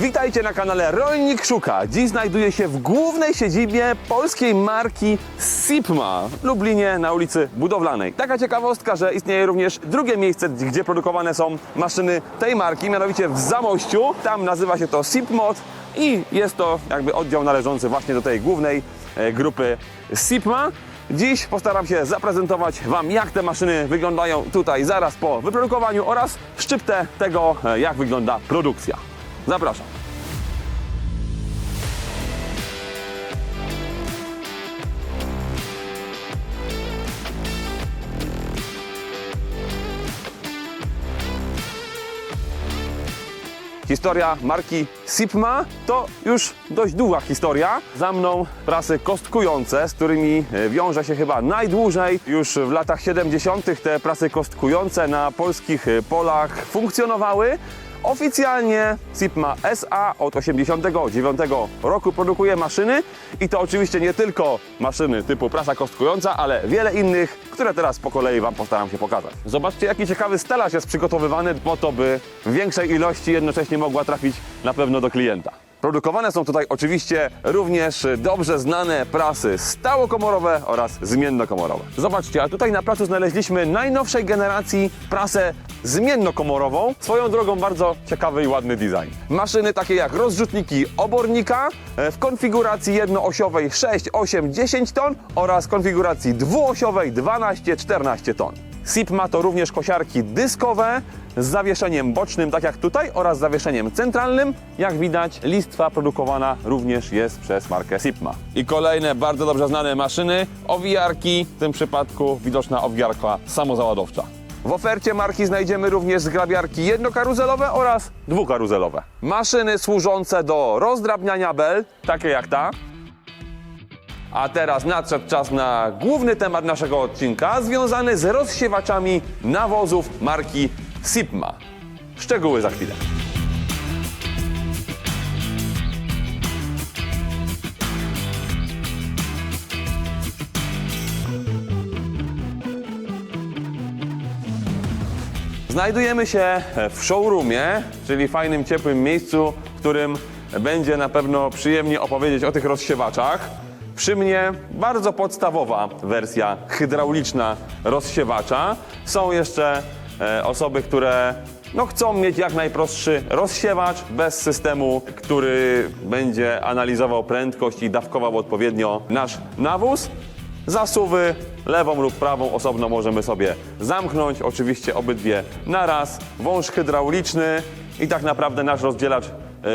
Witajcie na kanale Rolnik Szuka. Dziś znajduję się w głównej siedzibie polskiej marki Sipma w Lublinie na ulicy Budowlanej. Taka ciekawostka, że istnieje również drugie miejsce, gdzie produkowane są maszyny tej marki, mianowicie w Zamościu. Tam nazywa się to Sipmod i jest to jakby oddział należący właśnie do tej głównej e, grupy Sipma. Dziś postaram się zaprezentować Wam, jak te maszyny wyglądają tutaj zaraz po wyprodukowaniu oraz szczyptę tego, e, jak wygląda produkcja. Zapraszam. Historia marki Sipma to już dość długa historia. Za mną prasy kostkujące, z którymi e, wiąże się chyba najdłużej. Już w latach 70. te prasy kostkujące na polskich e, polach funkcjonowały. Oficjalnie Sipma SA od 89 roku produkuje maszyny i to oczywiście nie tylko maszyny typu prasa kostkująca, ale wiele innych, które teraz po kolei Wam postaram się pokazać. Zobaczcie jaki ciekawy stelaż jest przygotowywany po to, by w większej ilości jednocześnie mogła trafić na pewno do klienta. Produkowane są tutaj oczywiście również dobrze znane prasy stałokomorowe oraz zmiennokomorowe. Zobaczcie, a tutaj na placu znaleźliśmy najnowszej generacji prasę zmiennokomorową. Swoją drogą bardzo ciekawy i ładny design. Maszyny takie jak rozrzutniki obornika e, w konfiguracji jednoosiowej 6, 8, 10 ton oraz konfiguracji dwuosiowej 12, 14 ton. SIP ma to również kosiarki dyskowe z zawieszeniem bocznym, tak jak tutaj, oraz zawieszeniem centralnym. Jak widać, listwa produkowana również jest przez markę Sipma. I kolejne bardzo dobrze znane maszyny, owijarki, w tym przypadku widoczna owijarka samozaładowcza. W ofercie marki znajdziemy również zgrabiarki jednokaruzelowe oraz dwukaruzelowe. Maszyny służące do rozdrabniania bel, takie jak ta, a teraz nadszedł czas na główny temat naszego odcinka, związany z rozsiewaczami nawozów marki Sipma. Szczegóły za chwilę. Znajdujemy się w showroomie, czyli fajnym, ciepłym miejscu, w którym będzie na pewno przyjemnie opowiedzieć o tych rozsiewaczach. Przy mnie bardzo podstawowa wersja hydrauliczna rozsiewacza. Są jeszcze e, osoby, które no, chcą mieć jak najprostszy rozsiewacz bez systemu, który będzie analizował prędkość i dawkował odpowiednio nasz nawóz. Zasuwy lewą lub prawą osobno możemy sobie zamknąć, oczywiście obydwie naraz. Wąż hydrauliczny i tak naprawdę nasz rozdzielacz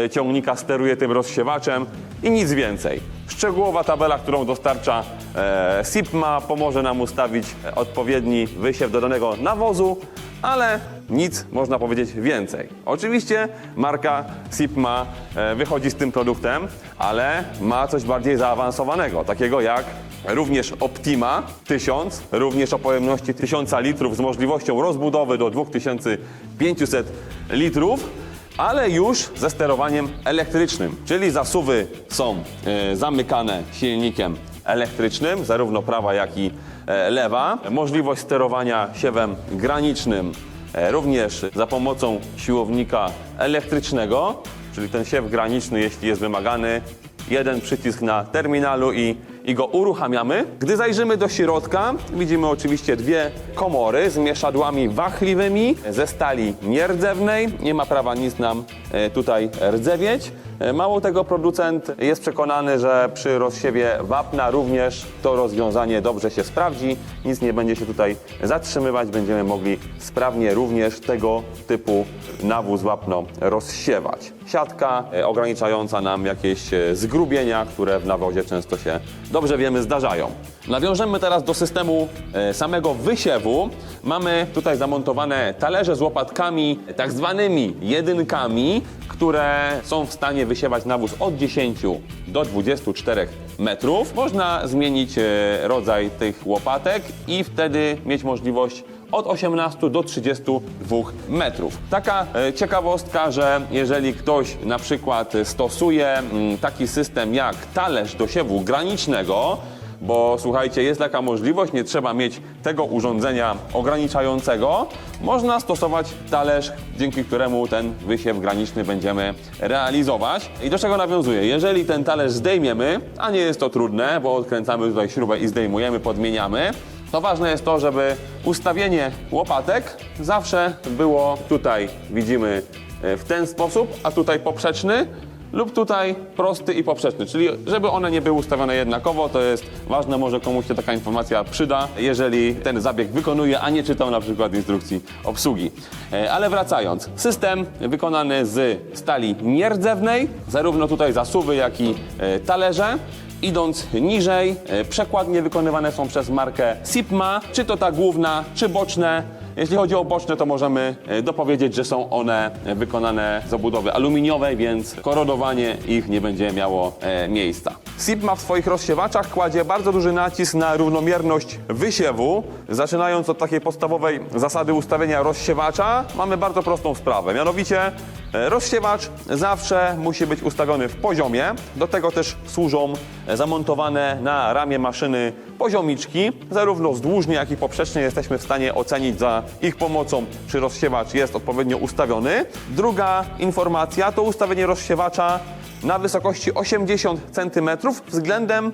e, ciągnika steruje tym rozsiewaczem i nic więcej. Szczegółowa tabela, którą dostarcza e, SIPMA pomoże nam ustawić e, odpowiedni wysiew do danego nawozu, ale nic można powiedzieć więcej. Oczywiście marka Sipma e, wychodzi z tym produktem, ale ma coś bardziej zaawansowanego, takiego jak również Optima 1000, również o pojemności 1000 litrów z możliwością rozbudowy do 2500 litrów, ale już ze sterowaniem elektrycznym, czyli zasuwy są e, zamykane silnikiem elektrycznym, zarówno prawa, jak i e, lewa. Możliwość sterowania siewem granicznym e, również za pomocą siłownika elektrycznego, czyli ten siew graniczny, jeśli jest wymagany, jeden przycisk na terminalu i, i go uruchamiamy. Gdy zajrzymy do środka, widzimy oczywiście dwie komory z mieszadłami wachliwymi ze stali nierdzewnej. Nie ma prawa nic nam e, tutaj rdzewieć. E, Mało tego, producent jest przekonany, że przy rozsiewie wapna również to rozwiązanie dobrze się sprawdzi. Nic nie będzie się tutaj zatrzymywać. Będziemy mogli sprawnie również tego typu nawóz wapno rozsiewać. Siatka e, ograniczająca nam jakieś e, zgrubienia, które w nawozie często się dobrze wiemy zdarzają. Nawiążemy teraz do systemu e, samego wysiewu. Mamy tutaj zamontowane talerze z łopatkami, tak zwanymi jedynkami, które są w stanie wysiewać nawóz od 10 do 24 metrów. Można zmienić e, rodzaj tych łopatek i wtedy mieć możliwość od 18 do 32 metrów. Taka e, ciekawostka, że jeżeli ktoś na przykład stosuje mm, taki system jak talerz do siewu granicznego, bo słuchajcie, jest taka możliwość, nie trzeba mieć tego urządzenia ograniczającego. Można stosować talerz, dzięki któremu ten wysiew graniczny będziemy realizować. I do czego nawiązuję? Jeżeli ten talerz zdejmiemy, a nie jest to trudne, bo odkręcamy tutaj śrubę i zdejmujemy, podmieniamy, to ważne jest to, żeby ustawienie łopatek zawsze było tutaj, widzimy e, w ten sposób, a tutaj poprzeczny lub tutaj prosty i poprzeczny, czyli żeby one nie były ustawione jednakowo, to jest ważne, może komuś się taka informacja przyda, jeżeli ten zabieg wykonuje, a nie czytał na przykład instrukcji obsługi. E, Ale wracając, system wykonany z stali nierdzewnej, zarówno tutaj zasuwy, jak i e, talerze. Idąc niżej, e, przekładnie wykonywane są przez markę Sipma, czy to ta główna, czy boczne. Jeśli chodzi o boczne, to możemy e, dopowiedzieć, że są one e, wykonane z obudowy aluminiowej, więc korodowanie ich nie będzie miało e, miejsca. Sipma w swoich rozsiewaczach kładzie bardzo duży nacisk na równomierność wysiewu. Zaczynając od takiej podstawowej zasady ustawienia rozsiewacza, mamy bardzo prostą sprawę. Mianowicie rozsiewacz zawsze musi być ustawiony w poziomie. Do tego też służą zamontowane na ramię maszyny poziomiczki. Zarówno wzdłużnie, jak i poprzecznie jesteśmy w stanie ocenić za ich pomocą, czy rozsiewacz jest odpowiednio ustawiony. Druga informacja to ustawienie rozsiewacza na wysokości 80 cm względem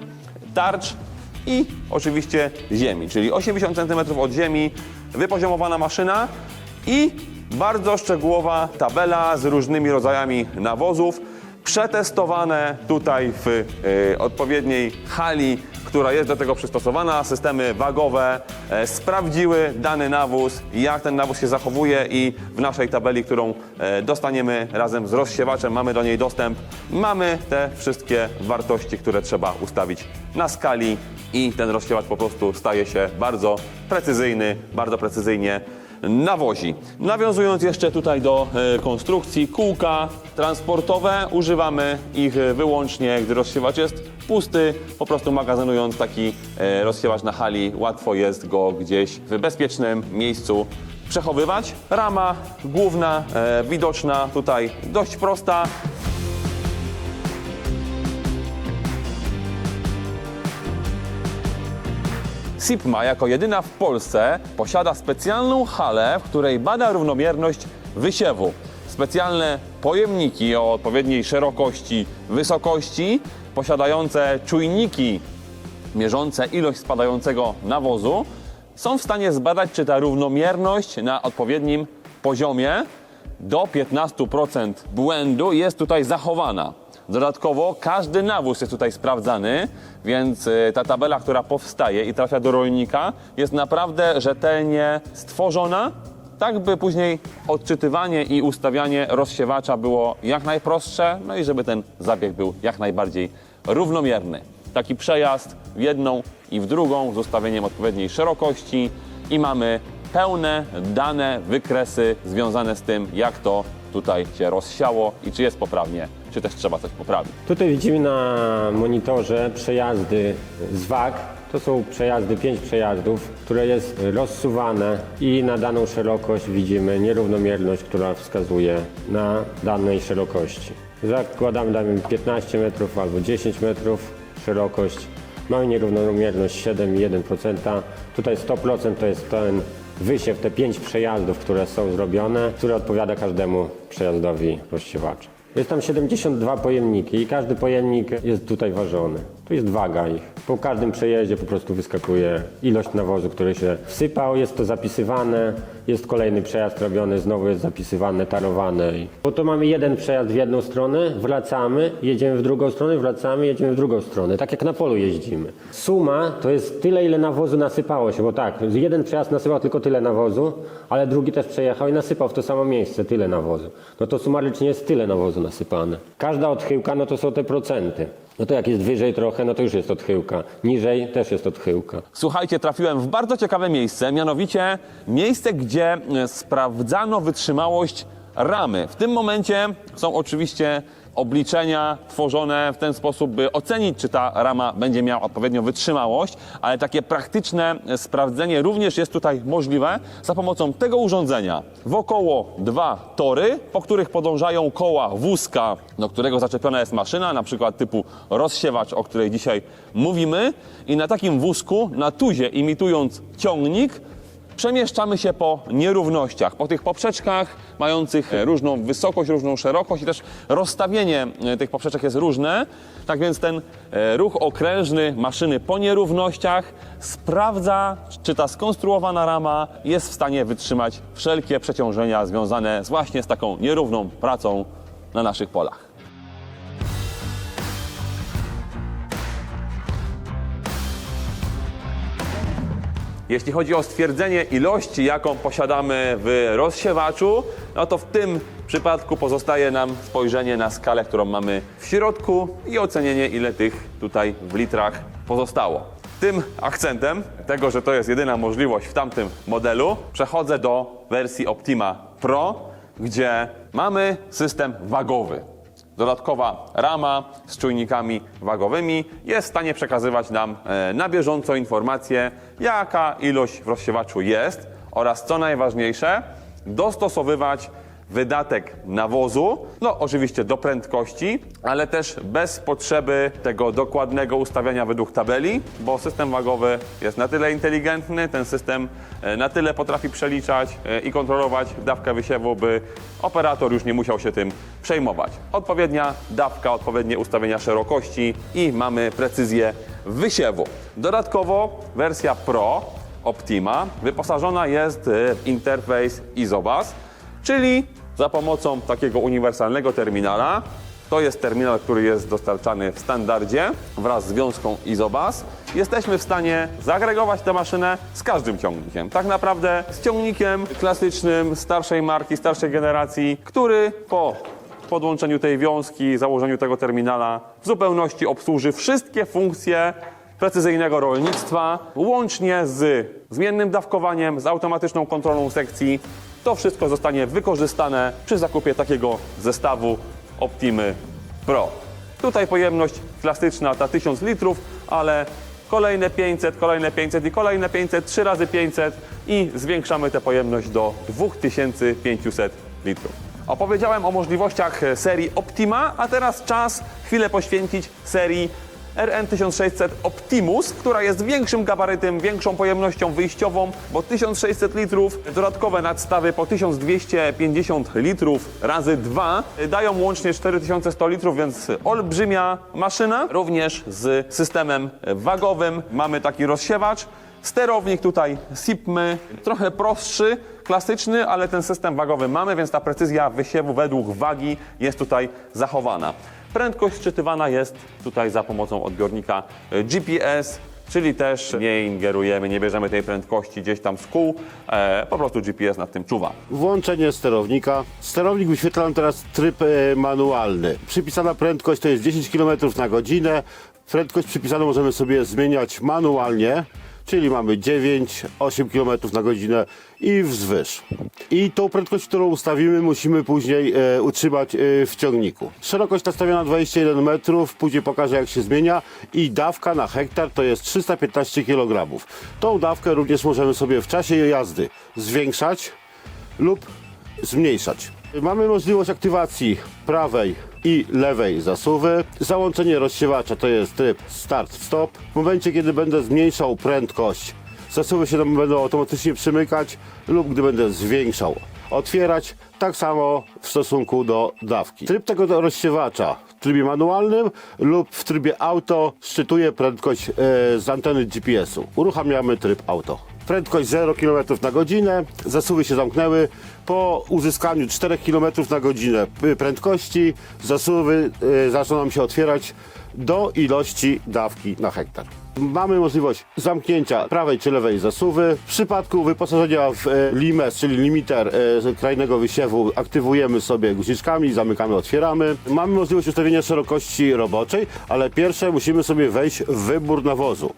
tarcz i oczywiście ziemi, czyli 80 cm od ziemi, wypoziomowana maszyna i bardzo szczegółowa tabela z różnymi rodzajami nawozów, przetestowane tutaj w y, odpowiedniej hali, która jest do tego przystosowana. Systemy wagowe e, sprawdziły dany nawóz, jak ten nawóz się zachowuje i w naszej tabeli, którą e, dostaniemy razem z rozsiewaczem, mamy do niej dostęp. Mamy te wszystkie wartości, które trzeba ustawić na skali i ten rozsiewacz po prostu staje się bardzo precyzyjny, bardzo precyzyjnie nawozi. Nawiązując jeszcze tutaj do e, konstrukcji, kółka transportowe, używamy ich wyłącznie, gdy rozsiewacz jest pusty, po prostu magazynując taki e, rozsiewacz na hali, łatwo jest go gdzieś w bezpiecznym miejscu przechowywać. Rama główna, e, widoczna tutaj dość prosta, SIPMA jako jedyna w Polsce posiada specjalną halę, w której bada równomierność wysiewu. Specjalne pojemniki o odpowiedniej szerokości, wysokości, posiadające czujniki mierzące ilość spadającego nawozu, są w stanie zbadać, czy ta równomierność na odpowiednim poziomie do 15% błędu jest tutaj zachowana. Dodatkowo każdy nawóz jest tutaj sprawdzany, więc y, ta tabela, która powstaje i trafia do rolnika, jest naprawdę rzetelnie stworzona, tak by później odczytywanie i ustawianie rozsiewacza było jak najprostsze, no i żeby ten zabieg był jak najbardziej równomierny. Taki przejazd w jedną i w drugą z ustawieniem odpowiedniej szerokości i mamy pełne dane, wykresy związane z tym, jak to tutaj się rozsiało i czy jest poprawnie, czy też trzeba coś poprawić. Tutaj widzimy na monitorze przejazdy z wag. To są przejazdy, pięć przejazdów, które jest rozsuwane i na daną szerokość widzimy nierównomierność, która wskazuje na danej szerokości. Zakładamy damy 15 metrów albo 10 metrów szerokość. Mamy nierównomierność 7,1%. Tutaj 100% to jest ten wysiew, te pięć przejazdów, które są zrobione, które odpowiada każdemu przejazdowi rozsiewacza. Jest tam 72 pojemniki i każdy pojemnik jest tutaj ważony. Tu jest waga ich. Po każdym przejeździe po prostu wyskakuje ilość nawozu, który się wsypał, jest to zapisywane, jest kolejny przejazd robiony, znowu jest zapisywane, tarowane. Bo to mamy jeden przejazd w jedną stronę, wracamy, jedziemy w drugą stronę, wracamy, jedziemy w drugą stronę. Tak jak na polu jeździmy. Suma to jest tyle, ile nawozu nasypało się, bo tak, jeden przejazd nasypał tylko tyle nawozu, ale drugi też przejechał i nasypał w to samo miejsce tyle nawozu. No to sumarycznie jest tyle nawozu nasypane. Każda odchyłka, no to są te procenty. No to jak jest wyżej trochę, no to już jest odchyłka. Niżej też jest odchyłka. Słuchajcie, trafiłem w bardzo ciekawe miejsce, mianowicie miejsce, gdzie e, sprawdzano wytrzymałość ramy. W tym momencie są oczywiście obliczenia tworzone w ten sposób, by ocenić, czy ta rama będzie miała odpowiednią wytrzymałość, ale takie praktyczne sprawdzenie również jest tutaj możliwe za pomocą tego urządzenia. Wokoło dwa tory, po których podążają koła wózka, do którego zaczepiona jest maszyna, na przykład typu rozsiewacz, o której dzisiaj mówimy. I na takim wózku, na tuzie imitując ciągnik, Przemieszczamy się po nierównościach, po tych poprzeczkach mających różną wysokość, różną szerokość i też rozstawienie e, tych poprzeczek jest różne. Tak więc ten e, ruch okrężny maszyny po nierównościach sprawdza, czy ta skonstruowana rama jest w stanie wytrzymać wszelkie przeciążenia związane właśnie z taką nierówną pracą na naszych polach. Jeśli chodzi o stwierdzenie ilości, jaką posiadamy w rozsiewaczu, no to w tym przypadku pozostaje nam spojrzenie na skalę, którą mamy w środku i ocenienie, ile tych tutaj w litrach pozostało. Tym akcentem tego, że to jest jedyna możliwość w tamtym modelu, przechodzę do wersji Optima Pro, gdzie mamy system wagowy. Dodatkowa rama z czujnikami wagowymi jest w stanie przekazywać nam e, na bieżąco informacje, jaka ilość w rozsiewaczu jest oraz co najważniejsze, dostosowywać wydatek nawozu, no oczywiście do prędkości, ale też bez potrzeby tego dokładnego ustawiania według tabeli, bo system wagowy jest na tyle inteligentny, ten system e, na tyle potrafi przeliczać e, i kontrolować dawkę wysiewu, by operator już nie musiał się tym przejmować. Odpowiednia dawka, odpowiednie ustawienia szerokości i mamy precyzję wysiewu. Dodatkowo wersja Pro Optima wyposażona jest w interfejs Isobus, czyli za pomocą takiego uniwersalnego terminala. To jest terminal, który jest dostarczany w standardzie wraz z wiązką Isobus. Jesteśmy w stanie zagregować tę maszynę z każdym ciągnikiem. Tak naprawdę z ciągnikiem klasycznym, starszej marki, starszej generacji, który po podłączeniu tej wiązki, założeniu tego terminala w zupełności obsłuży wszystkie funkcje precyzyjnego rolnictwa, łącznie z zmiennym dawkowaniem, z automatyczną kontrolą sekcji. To wszystko zostanie wykorzystane przy zakupie takiego zestawu Optimy Pro. Tutaj pojemność klasyczna ta 1000 litrów, ale kolejne 500, kolejne 500 i kolejne 500, 3 razy 500 i zwiększamy tę pojemność do 2500 litrów. Opowiedziałem o możliwościach serii Optima, a teraz czas chwilę poświęcić serii RN1600 Optimus, która jest większym gabarytem, większą pojemnością wyjściową, bo 1600 litrów, dodatkowe nadstawy po 1250 litrów razy 2 dają łącznie 4100 litrów, więc olbrzymia maszyna, również z systemem wagowym. Mamy taki rozsiewacz. Sterownik tutaj SIPMY, trochę prostszy, klasyczny, ale ten system wagowy mamy, więc ta precyzja wysiewu według wagi jest tutaj zachowana. Prędkość szczytywana jest tutaj za pomocą odbiornika e, GPS, czyli też nie ingerujemy, nie bierzemy tej prędkości gdzieś tam z kół, e, po prostu GPS nad tym czuwa. Włączenie sterownika. Sterownik wyświetla nam teraz tryb e, manualny. Przypisana prędkość to jest 10 km na godzinę. Prędkość przypisaną możemy sobie zmieniać manualnie, czyli mamy 9, 8 km na godzinę i wzwyż. I tą prędkość, którą ustawimy, musimy później e, utrzymać e, w ciągniku. Szerokość nastawiona 21 metrów, później pokażę jak się zmienia i dawka na hektar to jest 315 kg. Tą dawkę również możemy sobie w czasie jazdy zwiększać lub zmniejszać. Mamy możliwość aktywacji prawej i lewej zasuwy. Załączenie rozsiewacza to jest tryb start-stop. W momencie, kiedy będę zmniejszał prędkość, zasuwy się będą automatycznie przymykać lub gdy będę zwiększał, otwierać. Tak samo w stosunku do dawki. Tryb tego rozsiewacza w trybie manualnym lub w trybie auto szczytuje prędkość e, z anteny GPS-u. Uruchamiamy tryb auto. Prędkość 0 km na godzinę, zasuwy się zamknęły. Po uzyskaniu 4 km na godzinę y, prędkości, zasuwy y, zaczną nam się otwierać do ilości dawki na hektar. Mamy możliwość zamknięcia prawej czy lewej zasuwy. W przypadku wyposażenia w e, limes, czyli limiter krajnego wysiewu, aktywujemy sobie guziczkami, zamykamy, otwieramy. Mamy możliwość ustawienia szerokości roboczej, ale pierwsze musimy sobie wejść w wybór nawozu.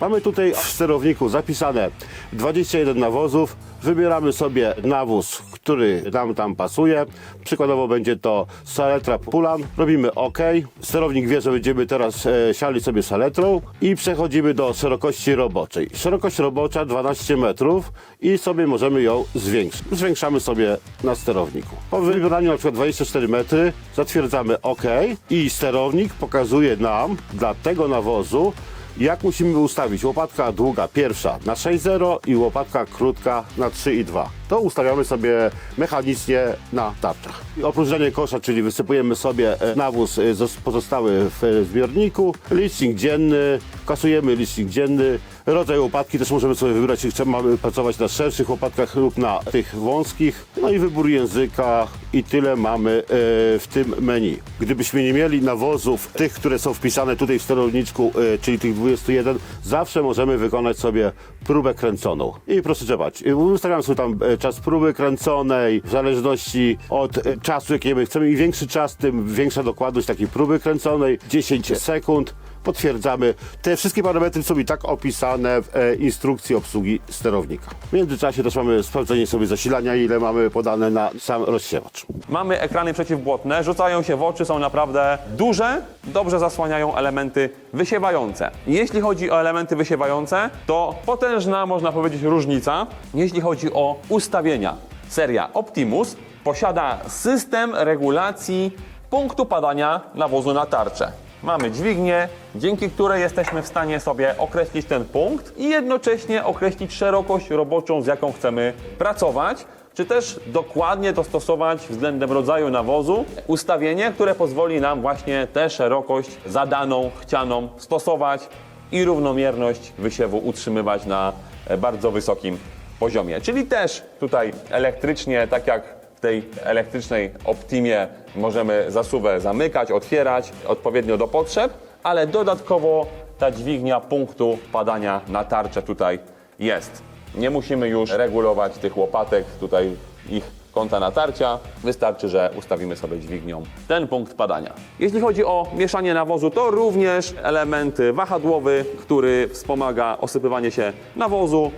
Mamy tutaj w sterowniku zapisane 21 nawozów. Wybieramy sobie nawóz, który nam tam pasuje. Przykładowo będzie to saletra Pulan. Robimy OK. Sterownik wie, że będziemy teraz e, siali sobie saletrą i przechodzimy do szerokości roboczej. Szerokość robocza 12 metrów i sobie możemy ją zwiększyć. Zwiększamy sobie na sterowniku. Po wybraniu na przykład 24 metry zatwierdzamy OK i sterownik pokazuje nam dla tego nawozu jak musimy ustawić łopatka długa pierwsza na 6,0 i łopatka krótka na 3,2. To ustawiamy sobie mechanicznie na tarczach. I Opróżnienie kosza, czyli wysypujemy sobie e, nawóz e, zos- pozostały w e, zbiorniku, licznik dzienny, kasujemy licznik dzienny, rodzaj łopatki też możemy sobie wybrać, czy chcemy pracować na szerszych łopatkach lub na tych wąskich. No i wybór języka i tyle mamy w tym menu. Gdybyśmy nie mieli nawozów tych, które są wpisane tutaj w sterowniczku, czyli tych 21, zawsze możemy wykonać sobie próbę kręconą. I proszę zobaczyć, e, ustawiam sobie tam e, czas próby kręconej, w zależności od e, czasu, jaki my chcemy. Im większy czas, tym większa dokładność takiej próby kręconej, 10 sekund. Potwierdzamy. Te wszystkie parametry są i tak opisane w e, instrukcji obsługi sterownika. W międzyczasie też mamy sprawdzenie sobie zasilania, ile mamy podane na sam rozsiewacz. Mamy ekrany przeciwbłotne, rzucają się w oczy, są naprawdę duże, dobrze zasłaniają elementy wysiewające. Jeśli chodzi o elementy wysiewające, to potężna, można powiedzieć, różnica, jeśli chodzi o ustawienia. Seria Optimus posiada system regulacji punktu padania nawozu na tarczę. Mamy dźwignię, dzięki której jesteśmy w stanie sobie określić ten punkt i jednocześnie określić szerokość roboczą, z jaką chcemy pracować czy też dokładnie dostosować względem rodzaju nawozu ustawienie, które pozwoli nam właśnie tę szerokość zadaną, chcianą stosować i równomierność wysiewu utrzymywać na bardzo wysokim poziomie. Czyli też tutaj elektrycznie, tak jak tej elektrycznej Optimie możemy zasuwę zamykać, otwierać odpowiednio do potrzeb, ale dodatkowo ta dźwignia punktu padania na tarczę tutaj jest. Nie musimy już regulować tych łopatek, tutaj ich kąta natarcia. Wystarczy, że ustawimy sobie dźwignią ten punkt padania. Jeśli chodzi o mieszanie nawozu, to również element wahadłowy, który wspomaga osypywanie się nawozu,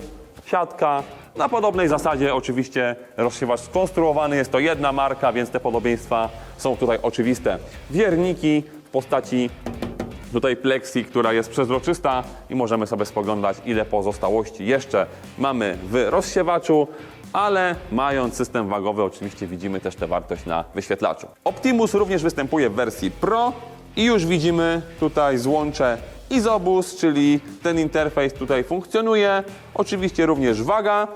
siatka. Na podobnej zasadzie oczywiście rozsiewacz skonstruowany, jest to jedna marka, więc te podobieństwa są tutaj oczywiste. Wierniki w postaci tutaj plexi, która jest przezroczysta i możemy sobie spoglądać, ile pozostałości jeszcze mamy w rozsiewaczu, ale mając system wagowy, oczywiście widzimy też tę wartość na wyświetlaczu. Optimus również występuje w wersji Pro i już widzimy tutaj złącze Izobus, czyli ten interfejs tutaj funkcjonuje. Oczywiście również waga.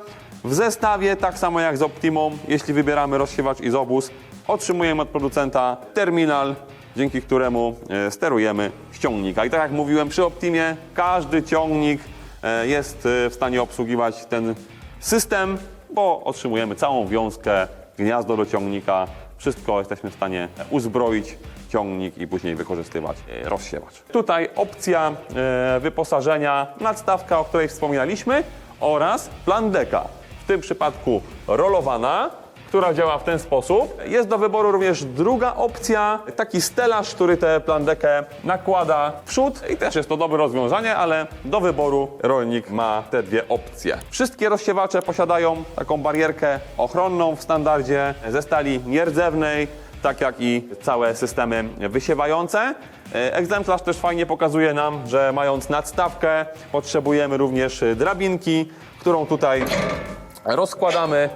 W zestawie, tak samo jak z Optimą, jeśli wybieramy rozsiewacz Izobus, otrzymujemy od producenta terminal dzięki któremu e, sterujemy z ciągnika. I tak jak mówiłem przy Optimie, każdy ciągnik e, jest e, w stanie obsługiwać ten system, bo otrzymujemy całą wiązkę, gniazdo do ciągnika, wszystko jesteśmy w stanie uzbroić ciągnik i później wykorzystywać e, rozsiewacz. Tutaj opcja e, wyposażenia, nadstawka, o której wspominaliśmy oraz plan deka. W tym przypadku rolowana, która działa w ten sposób. Jest do wyboru również druga opcja, taki stelaż, który tę plandekę nakłada w przód i też jest to dobre rozwiązanie, ale do wyboru rolnik ma te dwie opcje. Wszystkie rozsiewacze posiadają taką barierkę ochronną w standardzie ze stali nierdzewnej, tak jak i całe systemy wysiewające. Egzemplarz też fajnie pokazuje nam, że mając nadstawkę potrzebujemy również drabinki, którą tutaj rozkładamy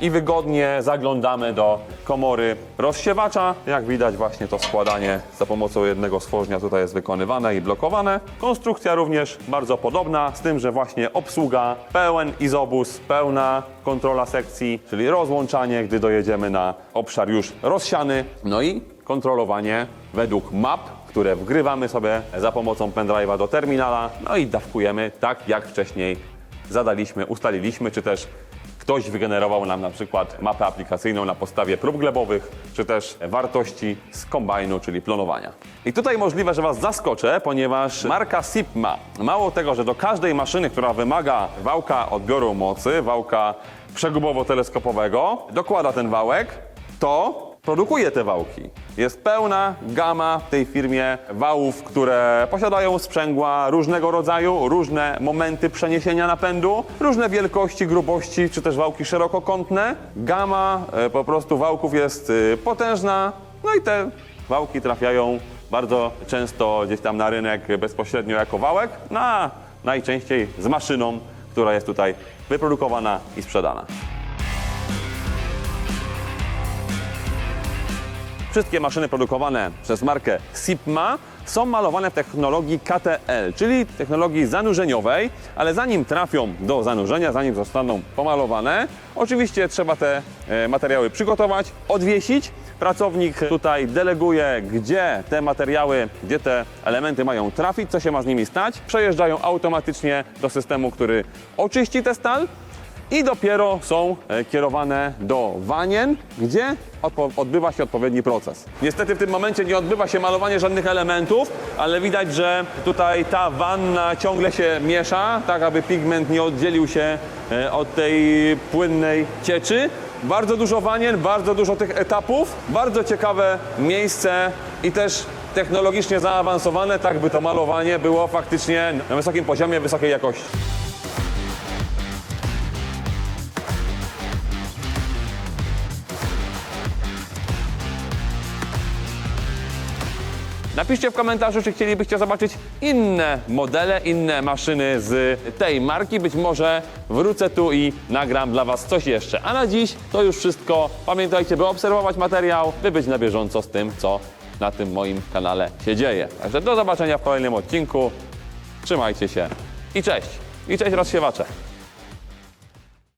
i wygodnie zaglądamy do komory rozsiewacza. Jak widać właśnie to składanie za pomocą jednego stworznia tutaj jest wykonywane i blokowane. Konstrukcja również bardzo podobna, z tym, że właśnie obsługa pełen izobus, pełna kontrola sekcji, czyli rozłączanie, gdy dojedziemy na obszar już rozsiany, no i kontrolowanie według map, które wgrywamy sobie za pomocą pendrive'a do terminala, no i dawkujemy tak jak wcześniej zadaliśmy, ustaliliśmy, czy też ktoś wygenerował nam na przykład mapę aplikacyjną na podstawie prób glebowych, czy też wartości z kombajnu, czyli plonowania. I tutaj możliwe, że Was zaskoczę, ponieważ marka Sipma, mało tego, że do każdej maszyny, która wymaga wałka odbioru mocy, wałka przegubowo-teleskopowego, dokłada ten wałek, to produkuje te wałki. Jest pełna gama w tej firmie wałów, które posiadają sprzęgła różnego rodzaju, różne momenty przeniesienia napędu, różne wielkości, grubości, czy też wałki szerokokątne. Gama e, po prostu wałków jest e, potężna, no i te wałki trafiają bardzo często gdzieś tam na rynek bezpośrednio jako wałek, no a najczęściej z maszyną, która jest tutaj wyprodukowana i sprzedana. Wszystkie maszyny produkowane przez markę Sipma są malowane w technologii KTL, czyli technologii zanurzeniowej, ale zanim trafią do zanurzenia, zanim zostaną pomalowane, oczywiście trzeba te e, materiały przygotować, odwiesić. Pracownik tutaj deleguje, gdzie te materiały, gdzie te elementy mają trafić, co się ma z nimi stać. Przejeżdżają automatycznie do systemu, który oczyści tę stal i dopiero są e, kierowane do wanien, gdzie odbywa się odpowiedni proces. Niestety w tym momencie nie odbywa się malowanie żadnych elementów, ale widać, że tutaj ta wanna ciągle się miesza, tak aby pigment nie oddzielił się e, od tej płynnej cieczy. Bardzo dużo wanien, bardzo dużo tych etapów, bardzo ciekawe miejsce i też technologicznie zaawansowane, tak by to malowanie było faktycznie na wysokim poziomie, wysokiej jakości. Napiszcie w komentarzu, czy chcielibyście zobaczyć inne modele, inne maszyny z tej marki. Być może wrócę tu i nagram dla Was coś jeszcze. A na dziś to już wszystko. Pamiętajcie, by obserwować materiał, by być na bieżąco z tym, co na tym moim kanale się dzieje. Także do zobaczenia w kolejnym odcinku. Trzymajcie się i cześć. I cześć rozsiewacze.